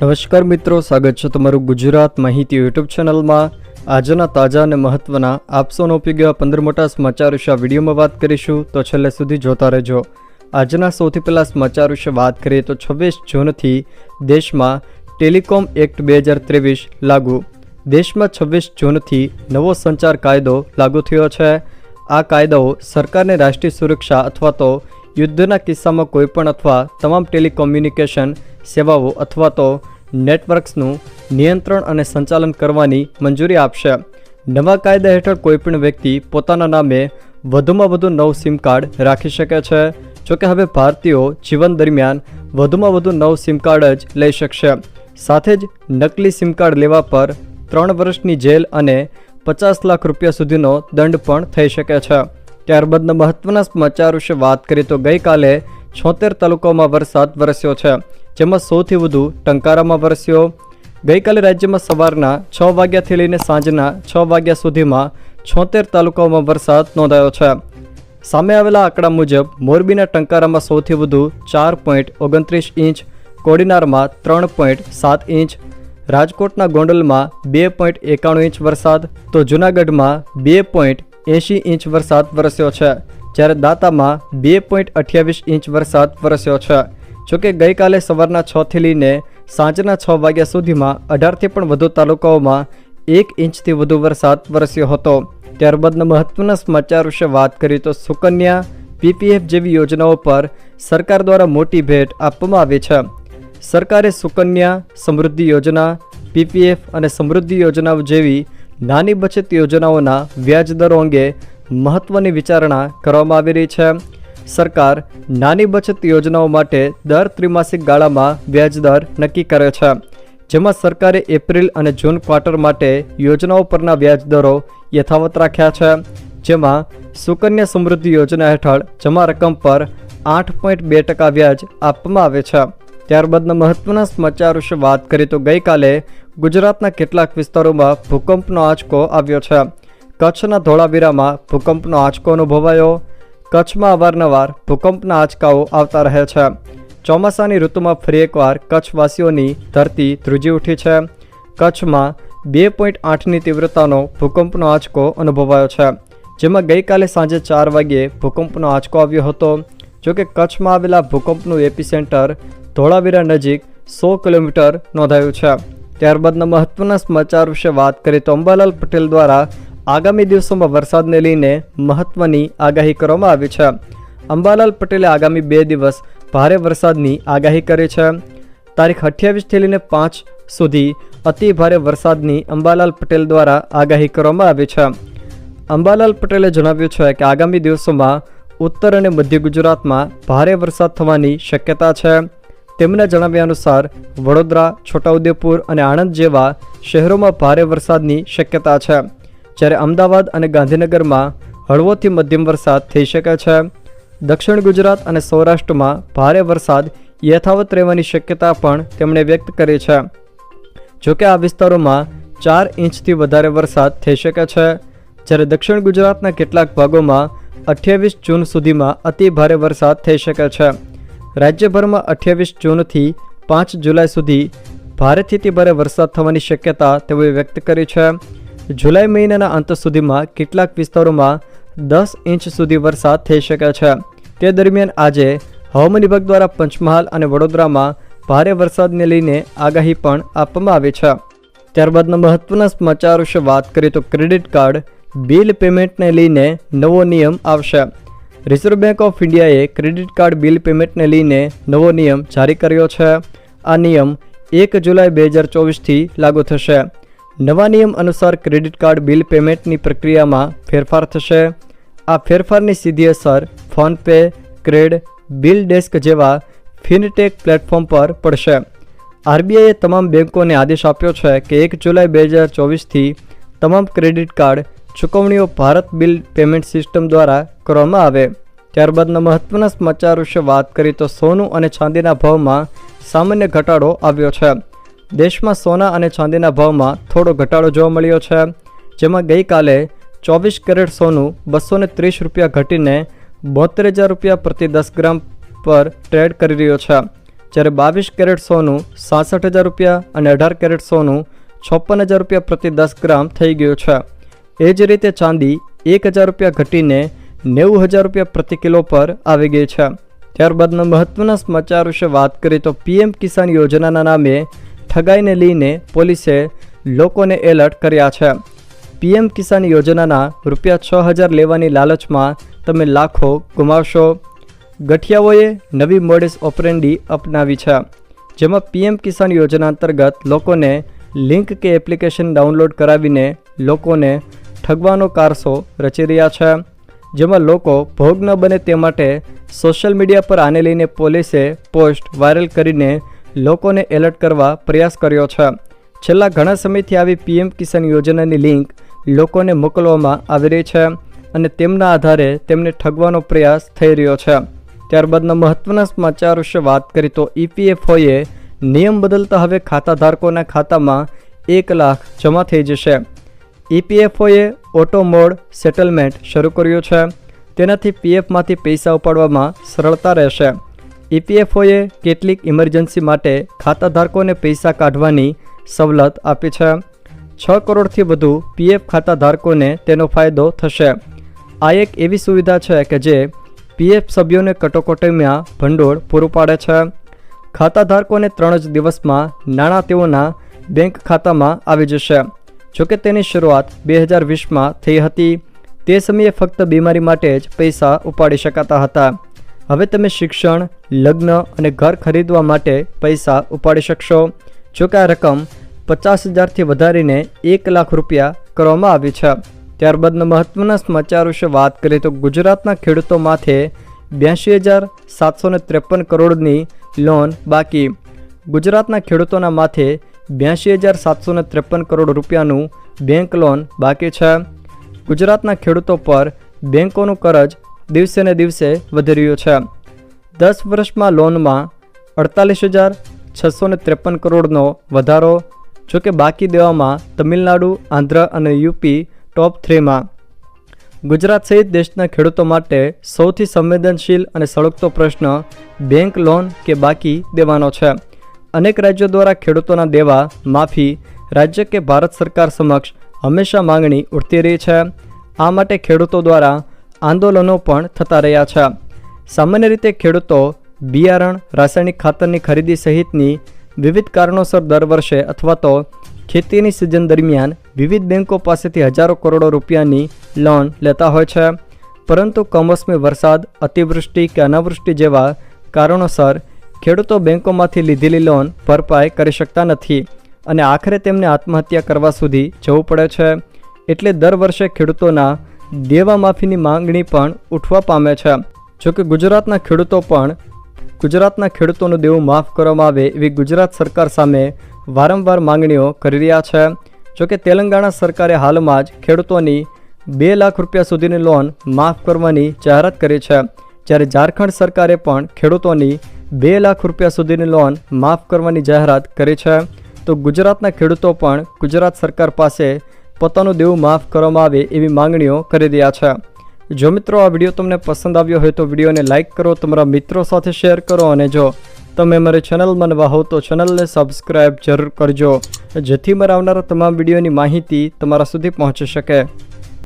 નમસ્કાર મિત્રો, સ્વાગત છે તમારું ગુજરાત માહિતી યુટ્યુબ ચેનલમાં. આજના તાજા અને મહત્વના આપસોનો ઉપયોગ એવા પંદર મોટા સમાચાર વિશે આ વિડીયોમાં વાત કરીશું. તો છેલ્લે સુધી જોતા રહેજો. આજના સૌથી પહેલાં સમાચાર વિશે વાત કરીએ તો છવ્વીસ જૂનથી દેશમાં ટેલિકોમ એક્ટ બે હજાર ત્રેવીસ લાગુ. દેશમાં છવ્વીસ જૂનથી નવો સંચાર કાયદો લાગુ થયો છે. આ કાયદાઓ સરકારને રાષ્ટ્રીય સુરક્ષા અથવા તો યુદ્ધના કિસ્સામાં કોઈપણ અથવા તમામ ટેલિકોમ્યુનિકેશન સેવાઓ અથવા તો નેટવર્ક્સનું નિયંત્રણ અને સંચાલન કરવાની મંજૂરી આપશે. નવા કાયદા હેઠળ કોઈપણ વ્યક્તિ પોતાના નામે વધુમાં વધુ નવ સિમ કાર્ડ રાખી શકે છે. જોકે હવે ભારતીયો જીવન દરમિયાન વધુમાં વધુ નવ સિમ કાર્ડ જ લઈ શકશે. સાથે જ નકલી સિમ કાર્ડ લેવા પર ત્રણ વર્ષની જેલ અને પચાસ લાખ રૂપિયા સુધીનો દંડ પણ થઈ શકે છે. ત્યારબાદના મહત્વના સમાચાર વિશે વાત કરીએ તો ગઈકાલે છોતેર તાલુકાઓમાં વરસાદ વરસ્યો છે, જેમાં સૌથી વધુ ટંકારામાં વરસ્યો. ગઈકાલે રાજ્યમાં સવારના છ વાગ્યાથી લઈને સાંજના છ વાગ્યા સુધીમાં છોતેર તાલુકાઓમાં વરસાદ નોંધાયો છે. સામે આવેલા આંકડા મુજબ, મોરબીના ટંકારામાં સૌથી વધુ ચાર પોઈન્ટ ઓગણત્રીસ ઇંચ, કોડીનારમાં ત્રણ પોઈન્ટ સાત ઇંચ, રાજકોટના ગોંડલમાં બે પોઈન્ટ એકાણું ઇંચ વરસાદ, તો જૂનાગઢમાં બે પોઈન્ટ એંશી ઇંચ વરસાદ વરસ્યો છે, જ્યારે દાતામાં બે પોઈન્ટ અઠ્યાવીસ ઇંચ વરસાદ વરસ્યો છે. જોકે ગઈકાલે સવારના છથી લઈને સાંજના છ વાગ્યા સુધીમાં અઢારથી પણ વધુ તાલુકાઓમાં એક ઇંચથી વધુ વરસાદ વરસ્યો હતો. ત્યારબાદના મહત્વના સમાચાર વિશે વાત કરીએ તો સુકન્યા પીપીએફ જેવી યોજનાઓ પર સરકાર દ્વારા મોટી ભેટ આપવામાં આવી છે. સરકારે સુકન્યા સમૃદ્ધિ યોજના, પીપીએફ અને સમૃદ્ધિ યોજનાઓ જેવી નાની બચત યોજનાઓના વ્યાજ દરો અંગે મહત્ત્વની વિચારણા કરવામાં આવી રહી છે. સરકાર નાની બચત યોજનાઓ માટે દર ત્રિમાસિક ગાળામાં વ્યાજદર નક્કી કરે છે. જેમાં સરકારે એપ્રિલ અને જૂન ક્વાર્ટર માટે યોજનાઓ પરના વ્યાજદરો યથાવત રાખ્યા છે. જેમાં સુકન્યા સમૃદ્ધિ યોજના હેઠળ જમા રકમ પર આઠ પોઈન્ટ બે ટકા વ્યાજ આપવામાં આવે છે. ત્યારબાદના મહત્વના સમાચાર વિશે વાત કરીએ તો ગઈકાલે ગુજરાતના કેટલાક વિસ્તારોમાં ભૂકંપનો આંચકો આવ્યો છે. કચ્છના ધોળાવીરામાં ભૂકંપનો આંચકો અનુભવાયો. કચ્છમાં અવારનવાર ભૂકંપના આંચકાઓ આવતા રહે છે. ચોમાસાની ઋતુમાં ફરી એકવાર કચ્છવાસીઓની ધરતી ધ્રુજી ઉઠી છે. કચ્છમાં બે પોઈન્ટ આઠની તીવ્રતાનો ભૂકંપનો આંચકો અનુભવાયો છે. જેમાં ગઈકાલે સાંજે ચાર વાગ્યે ભૂકંપનો આંચકો આવ્યો હતો. જોકે કચ્છમાં આવેલા ભૂકંપનું એપિસેન્ટર ધોળાવીરા નજીક સો કિલોમીટર નોંધાયું છે. ત્યારબાદના મહત્વના સમાચાર વિશે વાત કરીએ તો અંબાલાલ પટેલ દ્વારા આગામી દિવસોમાં વરસાદને લઈને મહત્વની આગાહી કરવામાં આવી છે. અંબાલાલ પટેલે આગામી બે દિવસ ભારે વરસાદની આગાહી કરી છે. તારીખ અઠ્યાવીસથી લઈને પાંચ સુધી અતિ ભારે વરસાદની અંબાલાલ પટેલ દ્વારા આગાહી કરવામાં આવી છે. અંબાલાલ પટેલે જણાવ્યું છે કે આગામી દિવસોમાં ઉત્તર અને મધ્ય ગુજરાતમાં ભારે વરસાદ થવાની શક્યતા છે. તેમના જણાવ્યા અનુસાર, વડોદરા, છોટાઉદેપુર અને આણંદ જેવા શહેરોમાં ભારે વરસાદની શક્યતા છે. જ્યારે અમદાવાદ અને ગાંધીનગરમાં હળવોથી મધ્યમ વરસાદ થઈ શકે છે. દક્ષિણ ગુજરાત અને સૌરાષ્ટ્રમાં ભારે વરસાદ યથાવત રહેવાની શક્યતા પણ તેમણે વ્યક્ત કરી છે. જોકે આ વિસ્તારોમાં ચાર ઇંચથી વધારે વરસાદ થઈ શકે છે. જ્યારે દક્ષિણ ગુજરાતના કેટલાક ભાગોમાં અઠ્યાવીસ જૂન સુધીમાં અતિ ભારે વરસાદ થઈ શકે છે. રાજ્યભરમાં અઠ્યાવીસ જૂનથી પાંચ જુલાઈ સુધી ભારેથી ભારે વરસાદ થવાની શક્યતા તેઓએ વ્યક્ત કરી છે. જુલાઈ મહિનાના અંત સુધીમાં કેટલાક વિસ્તારોમાં દસ ઇંચ સુધી વરસાદ થઈ શકે છે. તે દરમિયાન આજે હવામાન વિભાગ દ્વારા પંચમહાલ અને વડોદરામાં ભારે વરસાદને લઈને આગાહી પણ આપવામાં આવી છે. ત્યારબાદના મહત્વના સમાચાર વિશે વાત કરીએ તો ક્રેડિટ કાર્ડ, બિલ પેમેન્ટને લઈને નવો નિયમ આવશે. રિઝર્વ બેંક ઓફ ઇન્ડિયાએ ક્રેડિટ કાર્ડ બિલ પેમેન્ટને લઈને નવો નિયમ જારી કર્યો છે. આ નિયમ એક જુલાઈ બે હજાર ચોવીસથી લાગુ થશે. નવા નિયમ અનુસાર ક્રેડિટ કાર્ડ બિલ પેમેન્ટની પ્રક્રિયામાં ફેરફાર થશે. આ ફેરફારની સીધી અસર ફોનપે ક્રેડ, બિલ ડેસ્ક જેવા ફિનટેક પ્લેટફોર્મ પર પડશે. આરબીઆઈએ તમામ બેંકોને આદેશ આપ્યો છે કે એક જુલાઈ બે હજાર ચોવીસથી તમામ ક્રેડિટ કાર્ડ ચૂકવણીઓ ભારત બિલ પેમેન્ટ સિસ્ટમ દ્વારા કરવામાં આવે. ત્યારબાદના મહત્વના સમાચાર વિશે વાત કરીએ તો સોનું અને ચાંદીના ભાવમાં સામાન્ય ઘટાડો આવ્યો છે. દેશમાં સોના અને ચાંદીના ભાવમાં થોડો ઘટાડો જોવા મળ્યો છે. જેમાં ગઈકાલે ચોવીસ કેરેટ સોનું બસો ત્રીસ રૂપિયા ઘટીને બોતેર હજાર રૂપિયા પ્રતિ દસ ગ્રામ પર ટ્રેડ કરી રહ્યો છે. જ્યારે બાવીસ કેરેટ સોનું સાસઠ હજાર રૂપિયા અને અઢાર કેરેટ સોનું છપ્પન હજાર રૂપિયા પ્રતિ દસ ગ્રામ થઈ ગયું છે. એ જ રીતે ચાંદી એક હજાર રૂપિયા ઘટીને નેવું હજાર રૂપિયા પ્રતિ કિલો પર આવી ગઈ છે. ત્યારબાદના મહત્વના સમાચાર વિશે વાત કરીએ તો પીએમ કિસાન યોજનાના નામે ઠગાઈને લઈને પોલીસે લોકોને એલર્ટ કર્યા છે. પીએમ કિસાન યોજનાના રૂપિયા છ હજાર લેવાની લાલચમાં તમે લાખો ગુમાવશો. ગઠિયાઓએ નવી મોડેસ ઓપરેન્ડી અપનાવી છે, જેમાં પીએમ કિસાન યોજના અંતર્ગત લોકોને લિંક કે એપ્લિકેશન ડાઉનલોડ કરાવીને લોકોને ઠગવાનો કારસો રચી રહ્યા છે, જેમાં લોકો ભોગ ન બને તે માટે સોશિયલ મીડિયા પર આને લઈને પોલીસે પોસ્ટ વાયરલ કરીને લોકોને એલર્ટ કરવા પ્રયાસ કર્યો છે. છેલ્લા ઘણા સમયથી આવી પીએમ કિસાન યોજનાની લિંક લોકોને મોકલવામાં આવી રહી છે અને તેમના આધારે તેમને ઠગવાનો પ્રયાસ થઈ રહ્યો છે. ત્યારબાદના મહત્વના સમાચાર વિશે વાત કરીએ તો ઈપીએફઓએ નિયમ બદલતા હવે ખાતાધારકોના ખાતામાં એક લાખ જમા થઈ જશે. ઈપીએફઓએ ઓટો મોડ સેટલમેન્ટ શરૂ કર્યું છે. તેનાથી પીએફમાંથી પૈસા ઉપાડવામાં સરળતા રહેશે. ઈપીએફઓએ કેટલીક ઇમરજન્સી માટે ખાતાધારકોને પૈસા કાઢવાની સવલત આપી છે. છ કરોડથી વધુ પીએફ ખાતાધારકોને તેનો ફાયદો થશે. આ એક એવી સુવિધા છે કે જે પીએફ સભ્યોને કટોકટીમાં ભંડોળ પૂરું પાડે છે. ખાતાધારકોને ત્રણ જ દિવસમાં નાણાં તેઓના બેંક ખાતામાં આવી જશે. જોકે તેની શરૂઆત બે હજાર વીસમાં થઈ હતી. તે સમયે ફક્ત બીમારી માટે જ પૈસા ઉપાડી શકાતા હતા. હવે તમે શિક્ષણ, લગ્ન અને ઘર ખરીદવા માટે પૈસા ઉપાડી શકશો. જોકે આ રકમ પચાસ હજારથી વધારીને એક લાખ રૂપિયા કરવામાં આવી છે. ત્યારબાદના મહત્વના સમાચાર વિશે વાત કરીએ તો ગુજરાતના ખેડૂતો માથે બ્યાસી હજાર સાતસો ત્રેપન કરોડની લોન બાકી. ગુજરાતના ખેડૂતોના માથે બ્યાસી હજાર સાતસો ત્રેપન કરોડ રૂપિયાનું બેંક લોન બાકી છે. ગુજરાતના ખેડૂતો પર બેંકોનું કરજ દિવસે ને દિવસે વધી રહ્યું છે. દસ વર્ષમાં લોનમાં અડતાલીસ હજાર છસો ત્રેપન કરોડનો વધારો જોકે બાકી દેવામાં તમિલનાડુ, આંધ્ર અને યુપી ટોપ થ્રીમાં ગુજરાત સહિત દેશના ખેડૂતો માટે સૌથી સંવેદનશીલ અને સળગતો પ્રશ્ન બેંક લોન કે બાકી દેવાનો છે. અનેક રાજ્યો દ્વારા ખેડૂતોના દેવા, માફી, રાજ્ય કે ભારત સરકાર સમક્ષ હંમેશા માંગણી ઉઠતી રહી છે. આ માટે ખેડૂતો દ્વારા આંદોલનો પણ થતા રહ્યા છે. સામાન્ય રીતે ખેડૂતો બિયારણ, રાસાયણિક ખાતરની ખરીદી સહિતની વિવિધ કારણોસર દર વર્ષે અથવા તો ખેતીની સિઝન દરમિયાન વિવિધ બેન્કો પાસેથી હજારો કરોડો રૂપિયાની લોન લેતા હોય છે. પરંતુ કમોસમી વરસાદ, અતિવૃષ્ટિ કે અનાવૃષ્ટિ જેવા કારણોસર ખેડૂતો બેંકોમાંથી લીધેલી લોન ભરપાઈ કરી શકતા નથી અને આખરે તેમને આત્મહત્યા કરવા સુધી જવું પડે છે. એટલે દર વર્ષે ખેડૂતોના દેવા માફીની માંગણી પણ ઉઠવા પામે છે. જોકે ગુજરાતના ખેડૂતો પણ ગુજરાતના ખેડૂતોનું દેવું માફ કરવામાં આવે એવી ગુજરાત સરકાર સામે વારંવાર માંગણીઓ કરી રહ્યા છે. જોકે તેલંગાણા સરકારે હાલમાં જ ખેડૂતોની બે લાખ રૂપિયા સુધીની લોન માફ કરવાની જાહેરાત કરી છે. જ્યારે ઝારખંડ સરકારે પણ ખેડૂતોની બે લાખ રૂપિયા સુધીની લોન માફ કરવાની જાહેરાત કરી છે. તો ગુજરાતના ખેડૂતો પણ ગુજરાત સરકાર પાસે પોતાનું દેવું માફ કરવામાં આવે એવી માંગણીઓ કરી રહ્યા છે. જો મિત્રો આ વીડિયો તમને પસંદ આવ્યો હોય તો વિડીયોને લાઇક કરો, તમારા મિત્રો સાથે શેર કરો અને જો તમે મારી ચેનલમાં નવા હો તો ચેનલને સબસ્ક્રાઈબ જરૂર કરજો, જેથી મારા આવનારા તમામ વિડીયોની માહિતી તમારા સુધી પહોંચી શકે.